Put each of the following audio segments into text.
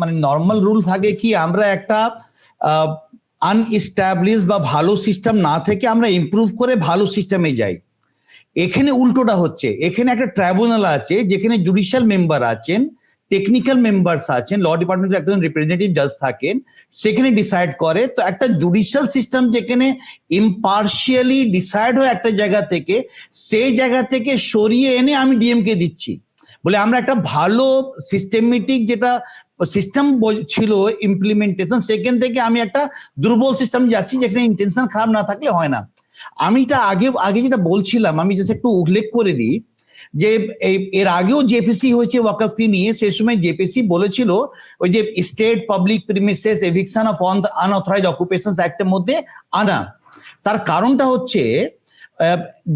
মানে normal rule থাকে কি, আমরা একটা আনএস্টাবলিশ বা ভালো সিস্টেম না থেকে আমরা ইমপ্রুভ করে ভালো সিস্টেমে যাই। এখানে উল্টোটা হচ্ছে, এখানে একটা ট্রাইব্যুনাল আছে যেখানে জুডিশিয়াল মেম্বার আছেন টেকনিক্যাল মেম্বার্স আছেন ল ডিপার্টমেন্টের একজন রিপ্রেজেন্টেটিভ জাজ থাকেন, সেখানে ডিসাইড করে। তো একটা জুডিশিয়াল সিস্টেম যেখানে ইম্পার্শিয়ালি ডিসাইড হয় একটা জায়গা থেকে, সেই জায়গা থেকে সরিয়ে এনে আমি ডিএমকে দিচ্ছি। বলে আমরা একটা ভালো সিস্টেমেটিক যেটা সিস্টেম ছিল ইমপ্লিমেন্টেশন সেখান থেকে আমি একটা দুর্বল সিস্টেম যাচ্ছি যেখানে ইন্টেনশন খারাপ না থাকলে হয় না। আমি এটা আগে আগে যেটা বলছিলাম, আমি জাস্ট একটু উল্লেখ করে দিই যে এর আগেও জেপিসি হয়েছে ওয়াকফকে নিয়ে সে সময় জেপিসি বলেছিল ওই যে state public premises eviction of on unauthorised occupation অ্যাক্টের মধ্যে আনা। তার কারণটা হচ্ছে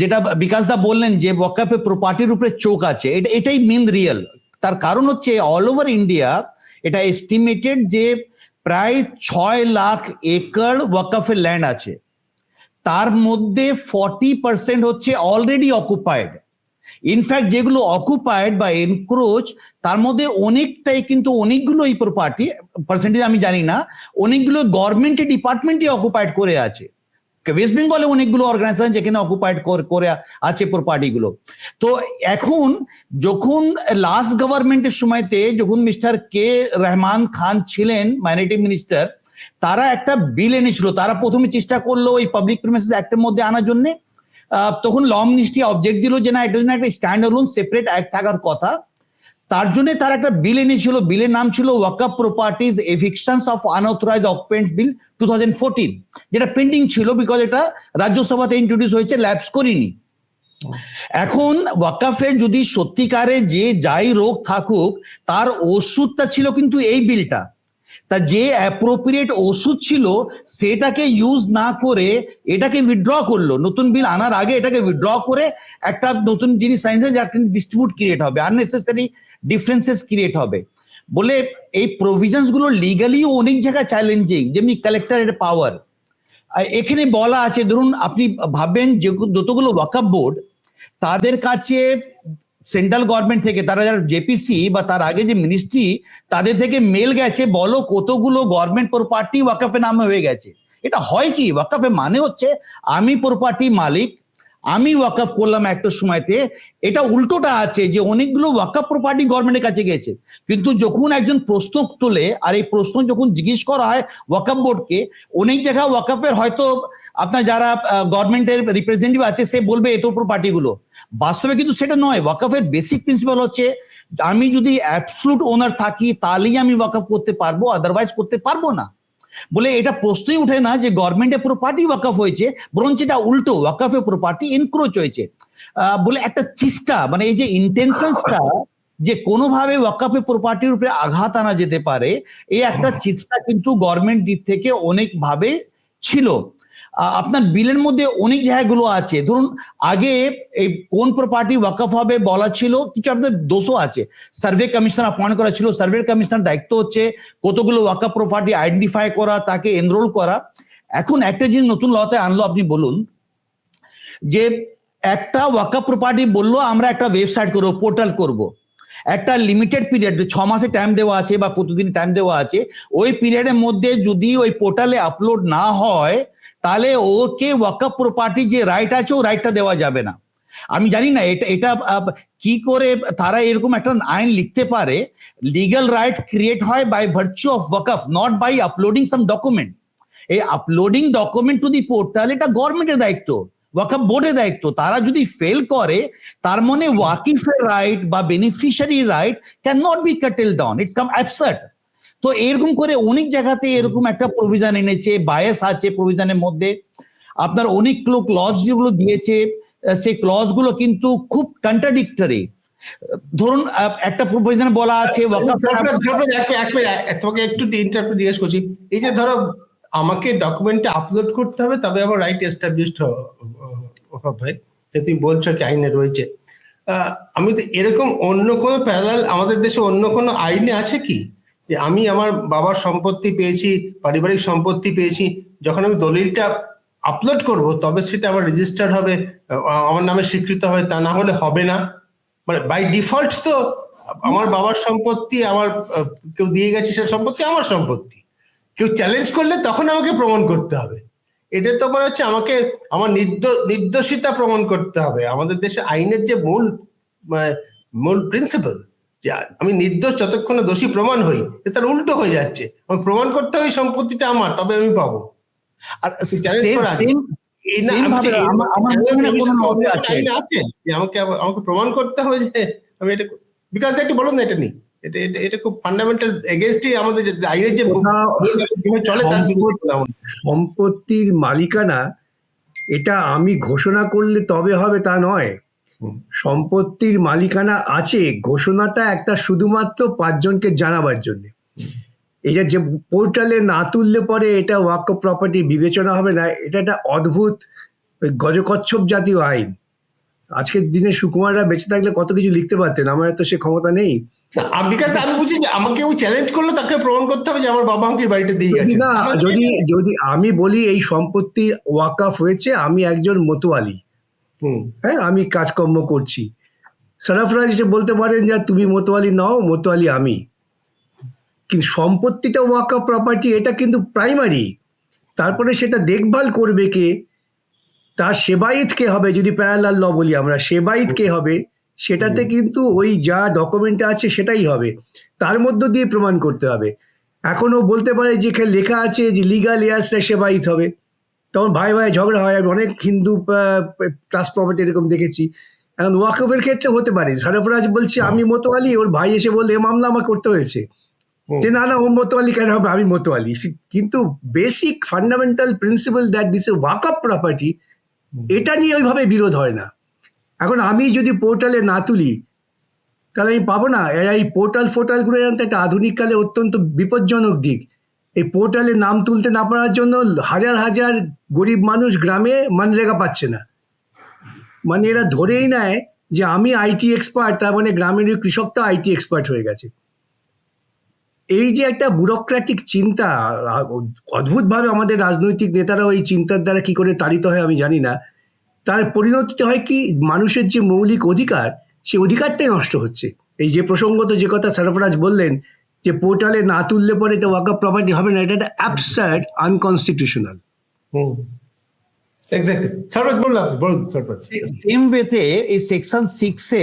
যেটা বিকাশ দা বললেন যে ওয়াকফে প্রপার্টির উপরে চোখ আছে, এটা এটাই মেন রিয়েল তার কারণ হচ্ছে অল ওভার ইন্ডিয়া এটা এস্টিমেটেড যে প্রায় ছয় লাখ একর ওয়াকফের ল্যান্ড আছে। তার মধ্যে ফর্টি পার্সেন্ট হচ্ছে অলরেডি অকুপাইড ইনফ্যাক্ট যেগুলো অকুপাইড বা এনক্রোচ তার মধ্যে অনেকটাই কিন্তু অনেকগুলো এই প্রপার্টি পার্সেন্টেজ আমি জানি না, অনেকগুলো গভর্নমেন্টের ডিপার্টমেন্টই অকুপাইড করে আছে। ওয়েস্ট বেঙ্গলে অনেকগুলো অর্গানাইজেশন যেখানে অকুপাইড করে আছে প্রপার্টিগুলো তো এখন যখন লাস্ট গভর্নমেন্টের সময়তে যখন মিস্টার কে রহমান খান ছিলেন মাইনরিটি মিনিস্টার তারা একটা বিল এনেছিল। তারা প্রথমে চেষ্টা করল ওই পাবলিক প্রিমিসেস অ্যাক্টের মধ্যে আনার জন্য। তখন ল মিনিস্ট্রি অবজেক্ট দিল যে না এটার জন্য একটা স্ট্যান্ড অলোন সেপারেট অ্যাক্ট থাকার কথা। তার জন্য তার একটা বিল এনেছিল। বিলের নাম ছিল Waqf properties evictions of unauthorised occupants bill two thousand fourteen, যেটা পেন্ডিং ছিল বিকজ এটা রাজ্যসভাতে ইন্ট্রোডিউস হয়েছে ল্যাবস করিনি। এখন ওয়াকাফের যদি সত্যিকারে যে যাই রোগ থাকুক, তার ওষুধটা ছিল কিন্তু এই বিলটা। তা যে অ্যাপ্রোপ্রিয়েট ওষুধ ছিল, সেটাকে ইউজ না করে এটাকে উইথড্র করল। নতুন বিল আনার আগে এটাকে উইথড্র করে একটা নতুন জিনিস সাইন্স ডিস্ট্রিবিউট ক্রিয়েট হবে। আননেসেসারি ডিফারেন্সেস ক্রিয়েট হবে। বলে এই প্রভিশনসগুলো লিগালিও অনেক জায়গায় চ্যালেঞ্জিং যেমনি কালেক্টরের পাওয়ার এখানে বলা আছে, ধরুন আপনি ভাববেন যে যতগুলো ওয়াকআপ বোর্ড তাদের কাছে সেন্ট্রাল গভর্নমেন্ট থেকে, তারা যারা জেপিসি বা তার আগে যে মিনিস্ট্রি তাদের থেকে মেল গেছে, বলো কতগুলো গভর্নমেন্ট প্রপার্টি ওয়াকাফে নামে হয়ে গেছে। এটা হয় কি? ওয়াকাফে মানে হচ্ছে, আমি প্রপার্টি মালিক আমি ওয়াকআপ করলাম একটা সময়তে। এটা উল্টোটা আছে যে অনেকগুলো ওয়াকআপ প্রপার্টি গভর্নমেন্টের কাছে গেছে কিন্তু যখন একজন প্রশ্ন তোলে, আর এই প্রশ্ন যখন জিজ্ঞেস করা হয় ওয়াকআপ বোর্ডকে, অনেক জায়গায় ওয়াকআপের হয়তো আপনার যারা গভর্নমেন্টের রিপ্রেজেন্টেটিভ আছে, সে বলবে এত প্রপার্টিগুলো বাস্তবে কিন্তু সেটা নয়। ওয়াকআফের বেসিক প্রিন্সিপাল হচ্ছে, আমি যদি অ্যাবসলুট ওনার থাকি, তাহলেই আমি ওয়াকআপ করতে পারব আদারওয়াইজ করতে পারব না। বলে এটা প্রশ্নই উঠে না যে গভর্নমেন্টের প্রপার্টি ওয়াকফ হয়েছে বরঞ্চ এটা উল্টো ওয়াকফে প্রপার্টি এনক্রোচ হয়েছে। বলে একটা চিষ্টা মানে এই যে ইন্টেনশনসটা যে কোনোভাবে ওয়াকফে প্রপার্টির উপরে আঘাত আনা যেতে পারে এই একটা চেষ্টা কিন্তু গভর্নমেন্ট দিক থেকে অনেকভাবে ছিল। আপনার বিলের মধ্যে অনেক জায়গাগুলো আছে। ধরুন, আগে এই কোন প্রপার্টি ওয়াকফ হবে বলা ছিল, কিছু আপনার দোষও আছে। সার্ভে কমিশনার অপয়েন্ট করা ছিল সার্ভে কমিশনার দায়িত্ব হচ্ছে কতগুলো ওয়াকফ প্রপার্টি আইডেন্টিফাই করা, তাকে এনরোল করা। এখন একটা জিনিস নতুন লতে আনলো, আপনি বলুন, যে একটা ওয়াকফ প্রপার্টি বলল, আমরা একটা ওয়েবসাইট করব পোর্টাল করব। একটা লিমিটেড পিরিয়ড ছ মাসে টাইম দেওয়া আছে বা কতদিন টাইম দেওয়া আছে, ওই পিরিয়ডের মধ্যে যদি ওই পোর্টালে আপলোড না হয় তাহলে ওকে ওয়াকআপ প্রপার্টি যে রাইট আছে, ও রাইটটা দেওয়া যাবে না। আমি জানি না, এটা এটা কি করে তারা এরকম একটা আইন লিখতে পারে লিগাল রাইট ক্রিয়েট হয় by virtue of Waqf not by uploading some document এই uploading document to the portal এটা গভর্নমেন্টের দায়িত্ব ওয়াকফ বোর্ডের দায়িত্ব। তারা যদি ফেল করে, তার মানে ওয়াকিফের রাইট বা beneficiary right can not be curtailed down it's come absurd তো এরকম করে অনেক জায়গাতে এরকম একটা প্রভিজন এনেছে বায়াস আছে প্রভিজনের মধ্যে। আপনার অনেকগুলো ক্লজ যেগুলো দিয়েছে সেই ক্লজগুলো কিন্তু খুব কন্ট্রাডিক্টরি ধরুন একটা প্রভিজন বলা আছে তোমাকে একটু ইন্টারভিউ জিজ্ঞেস করছি। এই যে ধরো আমাকে ডকুমেন্টে আপলোড করতে হবে তবে আমার রাইট এস্টাবলিশড ভাই তুমি বলছো কি আইনে রয়েছে। আমি তো এরকম অন্য কোনো প্যারালাল আমাদের দেশে অন্য কোনো আইনে আছে কি? যে আমি আমার বাবার সম্পত্তি পেয়েছি পারিবারিক সম্পত্তি পেয়েছি যখন আমি দলিলটা আপলোড করব তবে সেটা আমার রেজিস্টার হবে আমার নামে স্বীকৃত হবে তা না হলে হবে না। মানে বাই ডিফল্ট তো আমার বাবার সম্পত্তি আমার কেউ দিয়ে গেছে সে সম্পত্তি আমার সম্পত্তি। কেউ চ্যালেঞ্জ করলে তখন আমাকে প্রমাণ করতে হবে। এটা তো মনে হচ্ছে আমাকে আমার নির্দো- নির্দোষিতা প্রমাণ করতে হবে। আমাদের দেশে আইনের যে মূল মানে, মূল প্রিন্সিপাল আমি নির্দোষ যতক্ষণ না দোষী প্রমাণ হই তার উল্টো হয়ে যাচ্ছে। আমাকে প্রমাণ করতে হবে সম্পত্তিটা আমার তবে আমি পাবো। আর আমাকে আমাকে প্রমাণ করতে হবে যে আমি এটা বিকাশ একটু বলুন না এটা নেই এটা এটা এটা খুব ফান্ডামেন্টাল এগেনস্টই আমাদের যে আইনের যে চলে তার। সম্পত্তির মালিকানা এটা আমি ঘোষণা করলে তবে হবে তা নয়। সম্পত্তির মালিকানা আছে ঘোষণাটা একটা শুধুমাত্র পাঁচজনকে জানাবার জন্য। এটা যে পোর্টালে না তুললে পরে এটা ওয়াক প্রপার্টি বিবেচনা হবে না এটা একটা অদ্ভুত গজকচ্ছপ জাতীয় আইন। আজকের দিনে সুকুমাররা বেঁচে থাকলে কত কিছু লিখতে পারতেন আমার তো সে ক্ষমতা নেই। বিকাশ আমি বুঝি যে আমাকে কেউ চ্যালেঞ্জ করলে তাকে প্রমাণ করতে হবে যে আমার বাবা আমাকে বাড়িটা দিয়ে গেছে। না যদি যদি আমি বলি এই সম্পত্তি ওয়াকাফ হয়েছে আমি একজন মতোয়ালি। হ্যাঁ আমি কাজকর্ম করছি। সারাফরাজ এসে বলতে পারেন যে তুমি মতোয়ালি নাও মতোয়ালি আমি। কিন্তু সম্পত্তিটা ওয়াকআপ প্রপার্টি এটা কিন্তু প্রাইমারি তারপরে সেটা দেখভাল করবে কে? তার সেবাইত কে হবে? যদি প্যারালাল ল বলি আমরা সেবাইত কে হবে? সেটাতে কিন্তু ওই যা ডকুমেন্টে আছে সেটাই হবে। তার মধ্য দিয়ে প্রমাণ করতে হবে। এখনও বলতে পারে যে লেখা আছে যে লিগাল ইয়ার্সটা সেবাইত হবে। তখন ভাই ভাই ঝগড়া হয় আমি অনেক হিন্দু ক্লাস প্রপার্টি এরকম দেখেছি। এখন ওয়াকফের ক্ষেত্রে হতে পারে। সারফরাজ বলছে আমি মতোয়ালি। ওর ভাই এসে বললে এ মামলা আমার করতে হয়েছে। যে না না ও মতোয়ালি কেন হবে? আমি মতোয়ালি। কিন্তু basic fundamental principle that this a Waqf property এটা নিয়ে ওইভাবে বিরোধ হয় না। এখন আমি যদি পোর্টালে না তুলি তাহলে আমি পাবো না। এই পোর্টাল ফোর্টালগুলো জানতে একটা আধুনিক কালে অত্যন্ত বিপজ্জনক দিক। এই পোর্টালে নাম তুলতে না পারার জন্য হাজার হাজার গরিব মানুষ গ্রামে মানরেগা পাচ্ছে না। মানে এরা ধরেই নেয় যে আমি আইটি এক্সপার্ট তার মানে গ্রামের ওই কৃষকটা আইটি এক্সপার্ট হয়ে গেছে। এই যে একটা ব্যুরোক্র্যাটিক চিন্তা, অদ্ভুতভাবে আমাদের রাজনৈতিক নেতারাও এই চিন্তার দ্বারা কি করে তাড়িত হয় আমি জানি না। তার পরিণতিতে হয় কি, মানুষের যে মৌলিক অধিকার, সেই অধিকারটাই নষ্ট হচ্ছে। এই যে প্রসঙ্গত যে কথা সরফরাজ বললেন যে পোর্টালে না তুললে পরে এটা ওয়াকআপ প্রপার্টি হবে না এটা একটা অ্যাবসার্ড আনকনস্টিটিউশনাল সেম ওয়েতে এই সেকশন সিক্সে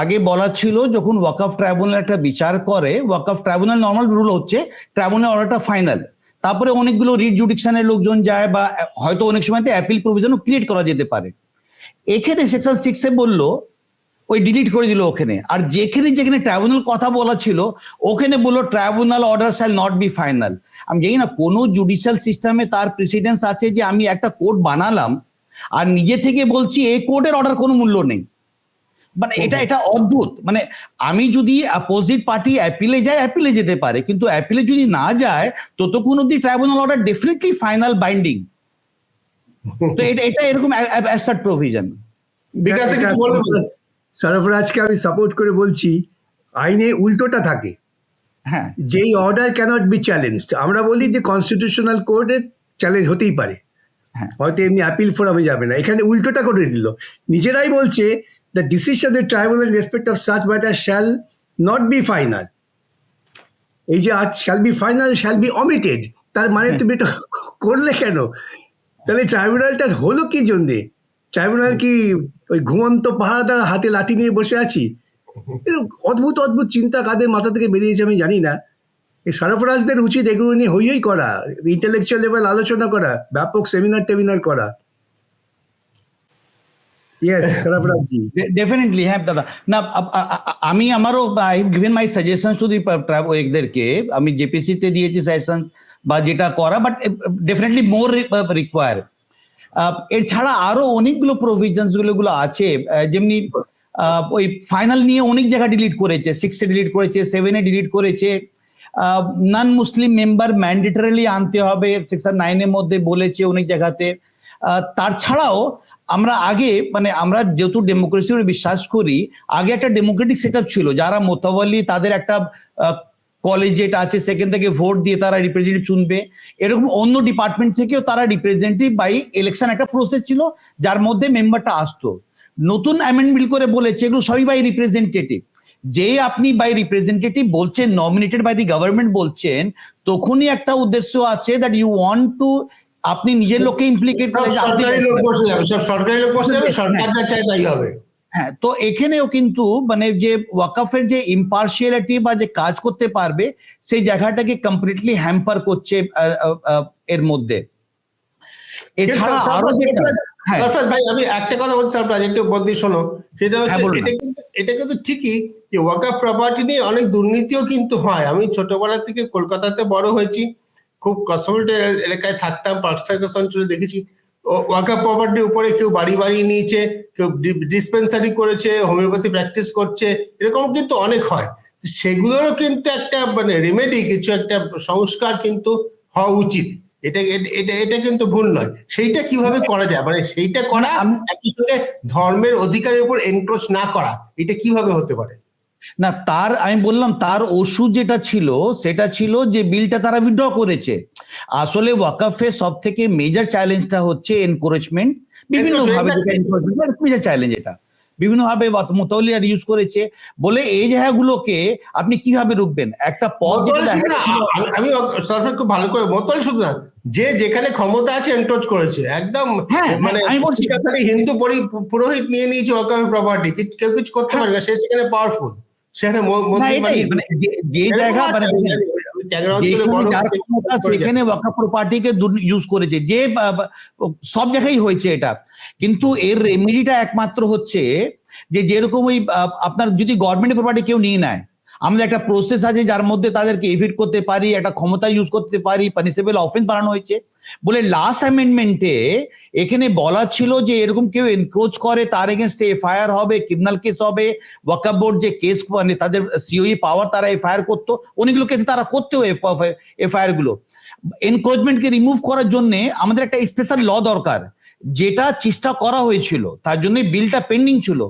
আগে বলা ছিল যখন ওয়াকফ ট্রাইব্যুনাল একটা বিচার করে ওয়াকফ ট্রাইব্যুনাল নর্মাল রুল হচ্ছে ট্রাইব্যুনাল অর্ডারটা ফাইনাল তারপরে অনেকগুলো রিট জুডিকশনের লোকজন যায় বা হয়তো অনেক সময় অ্যাপিল প্রভিশনও ক্রিয়েট করা যেতে পারে। এখানে সেকশন সিক্সে বলল ওই ডিলিট করে দিল ওখানে। আর যেখানে যেখানে ট্রাইব্যুনাল কথা বলা ছিল ওখানে বলল tribunal order shall not be final আমি জানি না কোনো জুডিশিয়াল সিস্টেমে তার প্রেসিডেন্স আছে যে আমি একটা কোর্ট বানালাম আর নিজে থেকে বলছি এই কোর্টের অর্ডার কোনো মূল্য নেই। মানে এটা এটা অদ্ভুত। মানে আমি যদি অপোজিট পার্টি অ্যাপিলে যায় অ্যাপিলে যেতে পারে কিন্তু অ্যাপিলে যদি না যায় ততক্ষণ অব্দি tribunal order definitely final binding তো এটা এটা এরকম অ্যাসার্ট প্রভিশন বিকাশ সরফরাজকে আমি সাপোর্ট করে বলছি আইনে উল্টোটা থাকে। হ্যাঁ। যেই অর্ডার ক্যানট বি চ্যালেঞ্জ আমরা বলি যে কনস্টিটিউশনাল কোর্টে চ্যালেঞ্জ হতেই পারে। হ্যাঁ। হয়তো এমনি অ্যাপিল ফোরামে যাবে না। এখানে উল্টোটা করে দিল। নিজেরাই বলছে the decision the tribunal respect of such matter shall not be final এই যে আজ shall be final shall be omitted তার মানে তুমি এটা করলে কেন? তাহলে ট্রাইব্যুনালটা হলো কি জন্যে? ট্রাইব্যুনাল কি ওই ঘুমন্ত পাহারাদার হাতে লাঠি নিয়ে বসে আছি? অদ্ভুত অদ্ভুত চিন্তা কাদের মাথা থেকে বেরিয়েছে আমি জানি না। এই সরফরাজদের উচিত এগুলো নিয়ে হই হই করা ইন্টেলেকচুয়াল লেভেল আলোচনা করা ব্যাপক সেমিনার টেমিনার করা। ডেফিনেটলি হ্যাঁ দাদা। না আমি আমারও I given my suggestion to the আমি জেপিসি তে দিয়েছি সাজেশন বা যেটা করা বাট ডেফিনেটলি মোর রিকোয়ার এর ছাড়া আরও অনেকগুলো প্রভিশনসগুলো আছে। যেমনি ওই ফাইনাল নিয়ে অনেক জায়গা ডিলিট করেছে। সিক্সে ডিলিট করেছে সেভেনে ডিলিট করেছে। নন মুসলিম মেম্বার ম্যান্ডেটারিলি আনতে হবে। সেকশন নাইনের মধ্যে বলেছে অনেক জায়গাতে। তার ছাড়াও আমরা আগে মানে আমরা যেহেতু ডেমোক্রেসির বিশ্বাস করি, আগে একটা ডেমোক্রেটিক সেট ছিল। যারা মোতাবলি, তাদের একটা কলেজেট আছে সেখান থেকে ভোট দিয়ে তারা রিপ্রেজেন্টেটিভ চুনবে। এরকম অন্য ডিপার্টমেন্ট থেকেও তারা রিপ্রেজেন্টেটিভ বাই ইলেকশন একটা প্রসেস ছিল যার মধ্যে মেম্বারটা আসতো। নতুন অ্যামেন্ডমেন্ট করে বলেছে এগুলো সবই বাই রিপ্রেজেন্টেটিভ যে আপনি বাই রিপ্রেজেন্টেটিভ বলছেন নমিনেটেড বাই দি গভর্নমেন্ট বলছেন তখনই একটা উদ্দেশ্য আছে দ্যাট ইউ ওয়ান্ট টু আপনি নিজের লোককে ইমপ্লিকেট সরকারি লোক বসে যাবে সব সরকারি লোক বসে যাবে সরকার যা চাই তাই হবে। হ্যাঁ তো এখানেও কিন্তু মানে যে ওয়াকাফের যে ইম্পার্শিয়ালিটি বা যে কাজ করতে পারবে সেই জায়গাটাকে কমপ্লিটলি হ্যাম্পার করছে এর মধ্যে। এছাড়া আরও যেটা হ্যাঁ। সরফরাজ ভাই আমি একটা কথা বলছি সরফরাজ একটু বন্দি শোনো। সেটা হচ্ছে হ্যাঁ, এটা কিন্তু এটা কিন্তু ঠিকই যে ওয়াকা প্রপার্টি নিয়ে অনেক দুর্নীতিও কিন্তু হয়। আমি ছোটবেলা থেকে কলকাতাতে বড় হয়েছি। খুব কসমোপলিটন এলাকায় থাকতাম পার্ক সার্কাস অঞ্চলে দেখেছি। ওয়াকা প্রপার্টির উপরে কেউ বাড়ি বাড়ি নিয়েছে কেউ ডিসপেন্সারি করেছে হোমিওপ্যাথি প্র্যাকটিস করছে এরকম কিন্তু অনেক হয়। সেগুলোরও কিন্তু একটা মানে রেমেডি কিছু একটা সংস্কার কিন্তু হওয়া উচিত। এটা এটা- এটা কিন্তু ভুল নয়। সেইটা কীভাবে করা যায়? মানে সেইটা করা একই সঙ্গে ধর্মের অধিকারের উপর এনক্রোচ না করা এটা কীভাবে হতে পারে? না তার আমি বললাম তার ওষুধ যেটা ছিল সেটা ছিল যে বিলটা তারা উইথড্র করেছে। আসলে ওয়াকাফে সব থেকে মেজর চ্যালেঞ্জটা হচ্ছে এনকারেজমেন্ট বিভিন্ন ভাবে মেজর চ্যালেঞ্জ এটা বিভিন্ন ভাবে মোতালিয়ার ইউজ করেছে। বলে এই জায়গাগুলোকে আপনি কীভাবে রুখবেন? একটা ছিল- আমি- খুব ভালো করে মোতাল শুধু না যে যেখানে ক্ষমতা আছে এনক্রোচ করেছে। একদম হ্যাঁ, মানে আমি বলছি। হিন্দু পুরোহিত নিয়ে নিয়েছে ওয়াকাফের প্রপার্টি কেউ কিছু করতে পারে না সে সেখানে পাওয়ারফুল সেখানে মানে যে- জায়গা মানে আমি জানি, ওই ট্যাংরা অঞ্চলে যেখানে বড় যার হচ্ছে, ক্ষমতা করে যায়। সেখানে ওয়াকাফ প্রপার্টিকে ইউজ করেছে। যে সব জায়গায় হয়েছে এটা। কিন্তু এর রেমিডিটা একমাত্র হচ্ছে যে যেরকম ওই আপনার যদি গভর্নমেন্ট প্রপার্টি কেউ নিয়ে নেয় আমাদের একটা প্রসেস আছে যার মধ্যে তাদেরকে এভিট করতে পারি একটা ক্ষমতা ইউজ করতে পারি পানিশেবল অফেন্স বানানো হয়েছে। বলে লাস্ট অ্যামেন্ডমেন্টে এখানে বলা ছিল যে এরকম কেউ এনক্রোচ করে, তার এগেনস্টে এফআইআর হবে ক্রিমিনাল কেস হবে ওয়াকাব বোর্ড যে কেস মানে তাদের সিওই পাওয়ার তারা এফআইআর করতো, অনেকগুলো কেসে তারা করতেও এফআইআরগুলো এনক্রোচমেন্টকে রিমুভ করার জন্য আমাদের একটা স্পেশাল ল দরকার, যেটা চেষ্টা করা হয়েছিল, তার জন্য বিলটা পেন্ডিং ছিল।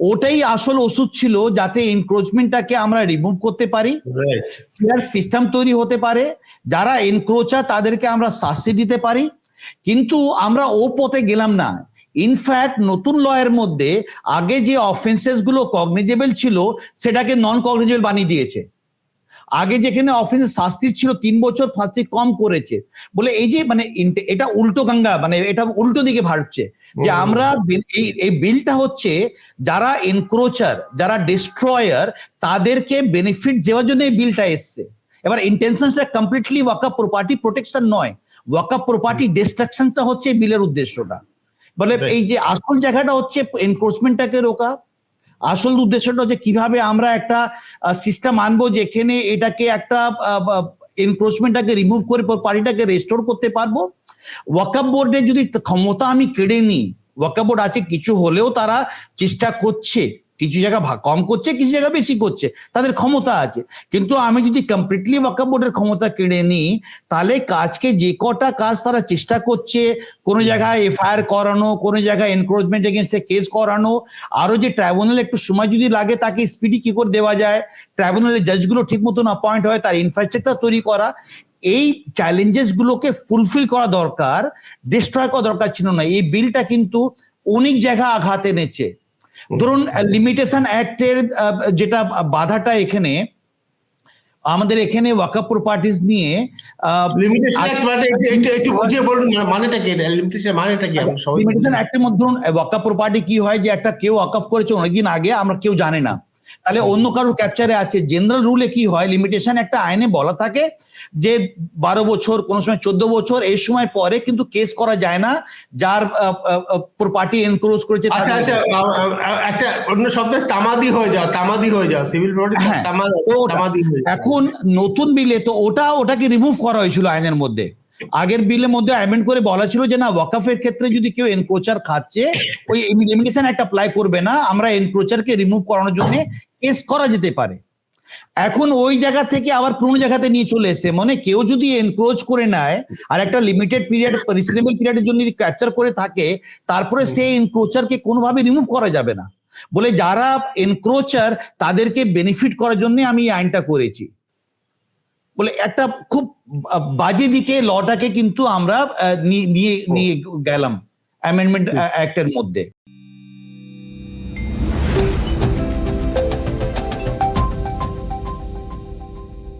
ওটাই আসল ওষুধ ছিল যাতে এনক্রোচমেন্টটাকে আমরা রিমুভ করতে পারি। ফেয়ার সিস্টেম তৈরি হতে পারে। যারা এনক্রোচার তাদেরকে আমরা শাস্তি দিতে পারি। কিন্তু আমরা ও পথে গেলাম না। ইনফ্যাক্ট নতুন লয়ের মধ্যে আগে যে অফেন্সেসগুলো কগনিজেবল ছিল সেটাকে নন কগনিজেবল বানিয়ে দিয়েছে। আগে যেখানে অফেন্স শাস্তি ছিল তিন বছর শাস্তি কম করেছে। বলে এই যে মানে এটা উল্টো গঙ্গা মানে এটা উল্টো দিকে ভাড়ছে যে আমরা এই বিলটা হচ্ছে যারা এনক্রোচার যারা ডিস্ট্রয়ার তাদেরকে বেনিফিট দেওয়ার জন্য এই বিলটা এসছে। এবার ইন্টেনশনটা কমপ্লিটলি ওয়াকা প্রপার্টি প্রোটেকশন নয়। ওয়াকা প্রপার্টি ডিস্ট্রাকশনটা হচ্ছে বিলের উদ্দেশ্যটা। বলে এই যে আসল জায়গাটা হচ্ছে এনক্রোচমেন্টটাকে রোকা। আসল উদ্দেশ্যটা যে কীভাবে আমরা একটা সিস্টেম আনব যেখানে এটাকে একটা এনক্রোচমেন্টটাকে রিমুভ করে পার্টিটাকে রেস্টোর করতে পারব। ওয়াকআপ বোর্ডে যদি ক্ষমতা আমি কেড়ে নিই ওয়াকআপ বোর্ড আছে, কিছু হলেও তারা চেষ্টা করছে। কিছু জায়গা কম করছে, কিছু জায়গা বেশি করছে। তাদের ক্ষমতা আছে। কিন্তু আমি যদি কমপ্লিটলি ওয়াকাপ বোর্ডের ক্ষমতা কেড়ে নিই, তাহলে কাজকে যে কটা কাজ তারা চেষ্টা করছে, কোনো জায়গায় এফআইআর করানো, কোনো জায়গায় এনক্রোচমেন্ট এগেনস্টে কেস করানো, আরও যে ট্রাইব্যুনাল একটু সময় যদি লাগে, তাকে স্পিডি কি করে দেওয়া যায়? ট্রাইব্যুনালের জাজগুলো ঠিক মতন অ্যাপয়েন্ট হয়, তার ইনফ্রাস্ট্রাকচার তৈরি করা, এই চ্যালেঞ্জেস গুলোকে ফুলফিল করা দরকার ডিস্ট্রয় করা দরকার ছিল না। এই বিলটা কিন্তু অনেক জায়গা আঘাত এনেছে। ধরুন লিমিটেশন অ্যাক্টের যেটা বাধাটা এখানে আমাদের এখানে ওয়াকাপ প্রপার্টিজ নিয়ে লিমিটেশন অ্যাক্ট মানে একটু- একটু একটু বুঝিয়ে বলুন মানেটা কি? লিমিটেশন মানেটা কি লিমিটেশন অ্যাক্টের মধ্যে ধরুন ওয়াকাপ প্রপার্টি কি হয় যে একটা কেউ ওয়াকাফ করেছে অনেকদিন আগে আমরা কেউ জানে না। তাহলে অন্য কারোর ক্যাপচারে আছে। জেনারেল রুলে কি হয়? লিমিটেশন একটা আইনে বলা থাকে যে বারো বছর কোনো সময় চোদ্দ বছর এই সময় পরে কিন্তু কেস করা যায় না। যার প্রপার্টি এনক্রোজ করেছে আচ্ছা আচ্ছা একটা অন্য শব্দে তামাদি হয়ে যাও তামাদি হয়ে যাও। সিভিল হ্যাঁ। এখন নতুন বিলে তো ওটা ওটাকে রিমুভ করা হয়েছিল আইনের মধ্যে। আগের বিলের মধ্যে অ্যামেন্ড করে বলা ছিল যে, না, ওয়াকাফের ক্ষেত্রে যদি কেউ এনক্রোচার খাচ্ছে, ওই লিমিটেশন একটা অ্যাপ্লাই করবে না। আমরা এনক্রোচারকে রিমুভ করানোর জন্য কেস করা যেতে পারে। এখন ওই জায়গা থেকে আবার পুরনো জায়গাতে নিয়ে চলে এসে মানে কেউ যদি এনক্রোচ করে নেয়, আর একটা লিমিটেড পিরিয়ড রিজনেবল পিরিয়ডের জন্য যদি ক্যাপচার করে থাকে, তারপরে সেই এনক্রোচারকে কোনোভাবে রিমুভ করা যাবে না। বলে যারা এনক্রোচার তাদেরকে বেনিফিট করার জন্য আমি আইনটা করেছি। বলে একটা খুব বাজে দিকে লটাকে কিন্তু আমরা নিয়ে নিয়ে গেলাম অ্যামেন্ডমেন্ট অ্যাক্টের মধ্যে।